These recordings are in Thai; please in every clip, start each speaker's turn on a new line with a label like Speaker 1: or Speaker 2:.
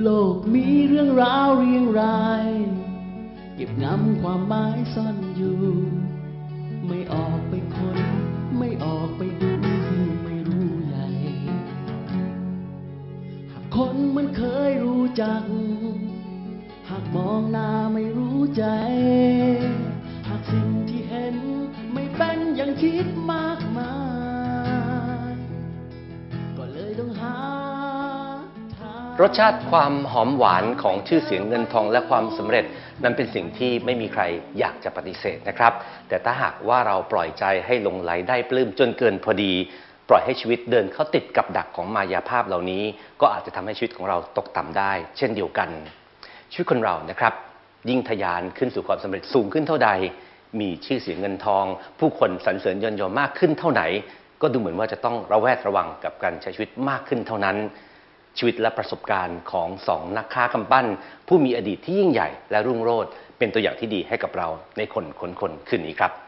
Speaker 1: โลกมีเรื่องราวเรียงราย เก็บงำความหมายซ่อนอยู่ ไม่ออกไปคนไม่ออกไปดูไม่รู้ใหญ่ หากคนมันเคยรู้จัก หากมองหน้าไม่รู้ใจ หากสิ่งที่เห็นไม่เป็นอย่างคิดมาก
Speaker 2: รสชาติความหอมหวานของชื่อเสียงเงินทองและความสำเร็จนั้นเป็นสิ่งที่ไม่มีใครอยากจะปฏิเสธนะครับ แต่ถ้าหากว่าเราปล่อยใจให้หลงไหลได้ปลื้มจนเกินพอดี ปล่อยให้ชีวิตเดินเข้าติดกับดักของมายาภาพเหล่านี้ ก็อาจจะทำให้ชีวิตของเราตกต่ำได้ เช่นเดียวกัน ชีวิตคนเรานะครับ ยิ่งทะยานขึ้นสู่ความสำเร็จสูงขึ้นเท่าใด มีชื่อเสียงเงินทอง ผู้คนสรรเสริญยนยอมากขึ้นเท่าไหน ก็ดูเหมือนว่าจะต้องระแวดระวังกับการใช้ชีวิตมากขึ้นเท่านั้น ชีวิตและประสบการณ์ของสองนักค้ากำปั้น ผู้มีอดีตที่ยิ่งใหญ่และรุ่งโรจน์เป็นตัวอย่างที่ดีให้กับเราในคนคนคนคืนนี้ครับ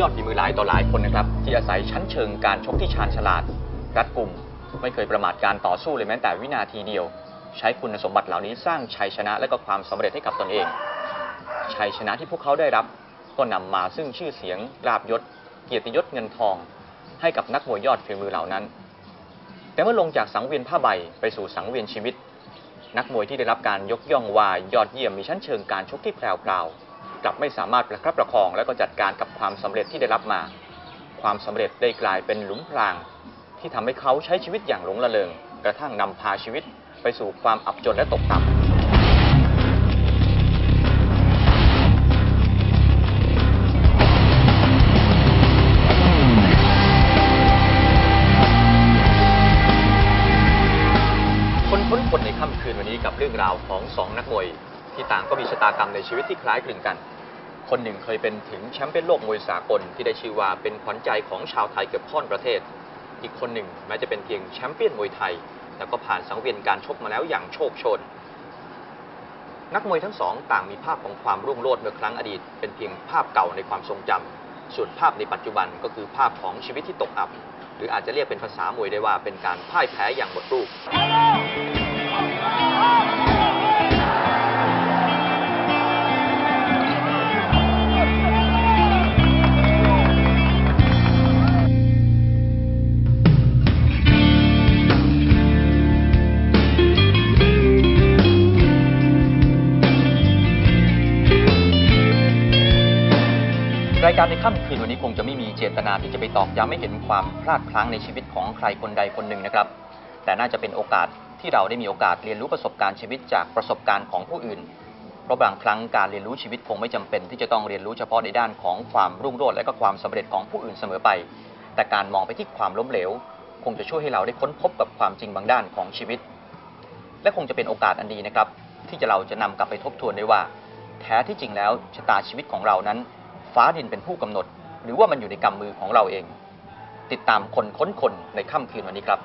Speaker 3: ยอดฝีมือหลายต่อหลายคนนะครับ ที่อาศัยชั้นเชิงการชกที่ชาญฉลาด รัดกุม ไม่เคยประมาทการต่อสู้เลยแม้แต่วินาทีเดียว ใช้คุณสมบัติเหล่านี้สร้างชัยชนะและก็ความสำเร็จให้กับตนเอง ชัยชนะที่พวกเขาได้รับ ก็นำมาซึ่งชื่อเสียงลาบยศ เกียรติยศเงินทอง ให้กับนักมวยยอดฝีมือเหล่านั้น แต่เมื่อลงจากสังเวียนผ้าใบไปสู่สังเวียนชีวิต นักมวยที่ได้รับการยกย่องว่ายอดเยี่ยมมีชั้นเชิงการชกที่แพรวๆ กลับไม่สามารถประคับประคอง และก็จัดการกับความสำเร็จที่ได้รับมา ความสำเร็จได้กลายเป็นหลุมพราง ที่ทำให้เขาใช้ชีวิตอย่างหลงระเริง กระทั่งนำพาชีวิตไปสู่ความอับจนและตกต่ำคนค้นคนในค่ำคืนวันนี้กับเรื่องราวของสองนักมวย ที่ต่างก็มีชะตากรรมในชีวิตที่คล้ายคลึงกัน คนหนึ่งเคยเป็นถึงแชมป์เปี้ยนโลกมวยสากลที่ได้ชื่อว่าเป็นขวัญใจของชาวไทยเกือบค่อนประเทศ อีกคนหนึ่งแม้จะเป็นเพียงแชมป์เปี้ยนมวยไทย แต่ก็ผ่านสังเวียนการชกมาแล้วอย่างโชคชน นักมวยทั้งสองต่างมีภาพของความรุ่งโรจน์เมื่อครั้งอดีต เป็นเพียงภาพเก่าในความทรงจำส่วนภาพในปัจจุบันก็คือภาพของชีวิตที่ตกอับ หรืออาจจะเรียกเป็นภาษามวยได้ว่าเป็นการพ่ายแพ้อย่างหมดรูป การในค่ำคืนวันนี้คงจะไม่มีเจตนาที่จะไปตอกย้ำให้เห็นความพลาดพลั้งในชีวิตของใครคนใดคนหนึ่งนะครับ แต่น่าจะเป็นโอกาสที่เราได้มีโอกาสเรียนรู้ประสบการณ์ชีวิตจากประสบการณ์ของผู้อื่น เพราะบางครั้งการเรียนรู้ชีวิตคงไม่จำเป็นที่จะต้องเรียนรู้เฉพาะในด้านของความรุ่งโรจน์และก็ความสำเร็จของผู้อื่นเสมอไป แต่การมองไปที่ความล้มเหลว คงจะช่วยให้เราได้ค้นพบกับความจริงบางด้านของชีวิต และคงจะเป็นโอกาสอันดีนะครับ ที่จะเราจะนำกลับไปทบทวนได้ว่า แท้ที่จริงแล้วชะตาชีวิตของเรานั้น ฟ้าดินเป็นผู้กำหนด หรือว่ามันอยู่ในกำมือของเราเอง ติดตามคนค้นคนในค่ำคืนวันนี้ครับ